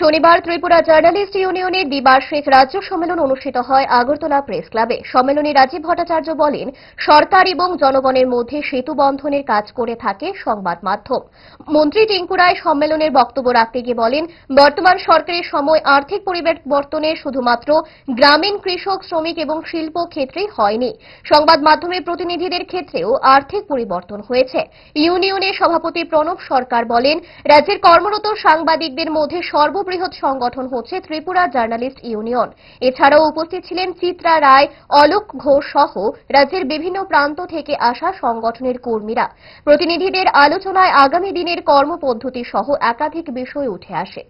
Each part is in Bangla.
শনিবার ত্রিপুরা জার্নালিস্ট ইউনিয়নের দ্বিবার্ষিক রাজ্য সম্মেলন অনুষ্ঠিত হয় আগরতলা প্রেস ক্লাবে। সম্মেলনে রাজীব ভট্টাচার্য বলেন, সরকার এবং জনগণের মধ্যে সেতু বন্ধনের কাজ করে থাকে সংবাদ মাধ্যম। মন্ত্রী টিঙ্কু রায় সম্মেলনের বক্তব্য রাখতে গিয়ে বলেন, বর্তমান সরকারের সময় আর্থিক পরিবর্তনে শুধুমাত্র গ্রামীণ কৃষক, শ্রমিক এবং শিল্প ক্ষেত্রেই হয়নি। সংবাদ মাধ্যমের প্রতিনিধিদের ক্ষেত্রেও আর্থিক পরিবর্তন হয়েছে। ইউনিয়নের সভাপতি প্রণব সরকার বলেন, রাজ্যের কর্মরত সাংবাদিকদের মধ্যে সর্ববৃহৎ সংগঠন হচ্ছে ত্রিপুরা জার্নালিস্ট ইউনিয়ন। এছাড়াও উপস্থিত ছিলেন চিত্রা রায়, অলোক ঘোষ সহ রাজ্যের বিভিন্ন প্রান্ত থেকে আসা সংগঠনের কর্মীরা। প্রতিনিধিদের আলোচনায় আগামী দিনের কর্মপদ্ধতি সহ একাধিক বিষয় উঠে আসে।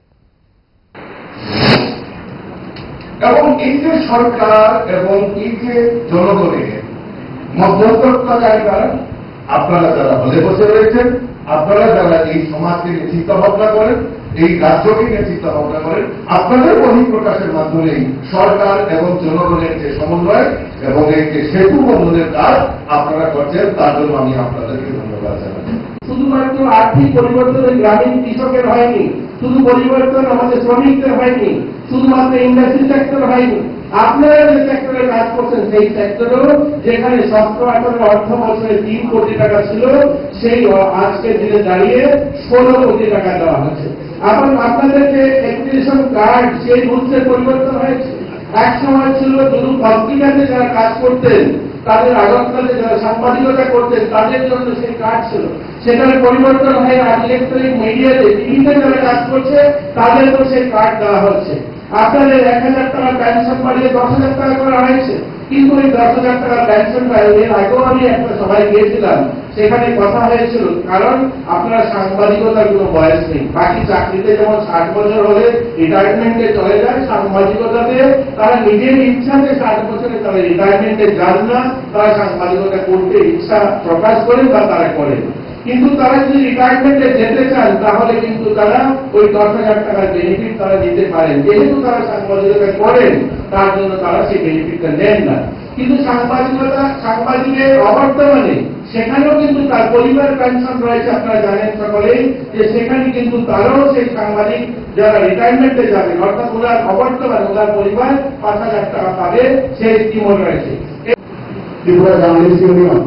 এবং এই যে সরকার এবং এই যে জনগণের মধ্যস্থতাকারীরা, আপনারা যারা হলে বসে রয়েছেন, আপনারা যারা এই সমাজকে চিন্তা ভাবনা করেন এই রাজ্যকে নিয়ে চিন্তা ভাবনা করেন। আপনাদের বহিঃপ্রকাশের মাধ্যমেই সরকার এবং জনগণের যে সমন্বয় এবং এই যে সেতু বন্ধনের কাজ আপনারা করছেন, তার জন্য আমি আপনাদেরকে ধন্যবাদ জানাচ্ছি। শুধুমাত্র আর্থিক পরিবর্তন গ্রামীণ কৃষকের হয়নি, শুধু পরিবর্তন আমাদের শ্রমিকদের হয়নি, শুধুমাত্র ইন্ডাস্ট্রি সেক্টর হয়নি। আপনারা যে সেক্টরে কাজ করছেন, সেই সেক্টরেও যেখানে সতেরো আঠারো অর্থ বছরে তিন কোটি টাকা ছিল, সেই আজকে দিনে দাঁড়িয়ে ষোলো কোটি টাকা দেওয়া হচ্ছে এখন আপনাদেরকে অ্যাপ্লিকেশন কার্ড সেই রুলসের পরিবর্তন হয়েছে। এক সময় ছিল শুধু পত্রিকাতে যারা কাজ করতেন, তাদের আগরতলাতে যারা সাংবাদিকতা করতেন, তাদের জন্য সেই কার্ড ছিল। সেটার পরিবর্তন হয়ে আজ ইলেকট্রনিক মিডিয়াতে টিভিতে যারা কাজ করছে, তাদেরকেও সেই কার্ড দেওয়া হচ্ছে আপনাদের এক হাজার টাকা পেনশন বাড়িয়ে দশ হাজার টাকা করা হয়েছে। কিন্তু ওই দশ হাজার টাকার পেনশনটা এর আগেও আমি একটা সবাই গিয়েছিলাম। সেখানে কথা হয়েছিল, কারণ আপনারা সাংবাদিকতার কোনো বয়স নেই। বাকি চাকরিতে যেমন ষাট বছর হলে রিটায়ারমেন্টে চলে যায়, সাংবাদিকতাতে তারা নিজের ইচ্ছাতে ষাট বছরে তারা রিটায়ারমেন্টে যান না, তারা সাংবাদিকতা করতে ইচ্ছা প্রকাশ করেন বা তারা করেন কিন্তু তারা যদি রিটায়ারমেন্টে যেতে চান, তাহলে কিন্তু তারা ওই দশ হাজার টাকার বেনিফিট তারা নিতে পারেন। যেহেতু তারা সাংবাদিকতা করেন, তার জন্য তারা সেই বেনিফিটটা নেন না। কিন্তু সাংবাদিকতা, সাংবাদিকের অবর্তমানে সেখানেও কিন্তু তার পরিবার পেনশন রয়েছে, আপনারা জানেন সকলেই যে সেখানে কিন্তু তারাও সেই সাংবাদিক যারা রিটায়ারমেন্টে যাবেন, অর্থাৎ ওনার অবর্তমানে, ওনার পরিবার পাঁচ হাজার টাকা পাবে, সেই স্কিমও রয়েছে। ত্রিপুরা জার্নালিস্ট ইউনিয়ন,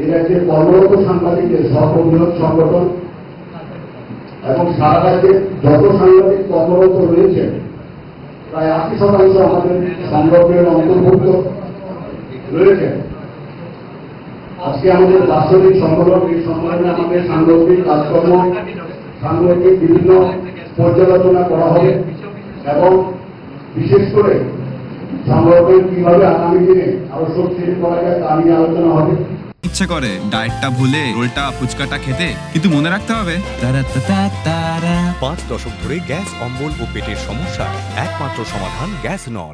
এই রাজ্যের কর্মরত সাংবাদিকদের সর্ববৃহৎ সংগঠন, এবং সারা রাজ্যে যত সাংবাদিক কর্মরত রয়েছে প্রায় আশি শতাংশ আমাদের সংগঠনের অন্তর্ভুক্ত রয়েছে আজকে আমাদের বাৎসরিক সম্মেলন এই সম্মেলনে আমাদের সাংগঠনিক কাজকর্ম সাংগঠনিক বিভিন্ন পর্যালোচনা করা হবে এবং বিশেষ করে সংগঠন কীভাবে আগামী দিনে আরও শক্তিশালী করা যায় তা নিয়ে আলোচনা হবে। ইচ্ছে করে ডায়েটটা ভুলে রোলটা ফুচকাটা খেতে কিন্তু মনে রাখতে হবে। পাঁচ দশক ধরে গ্যাস অম্বল ও পেটের সমস্যার একমাত্র সমাধান গ্যাস নল।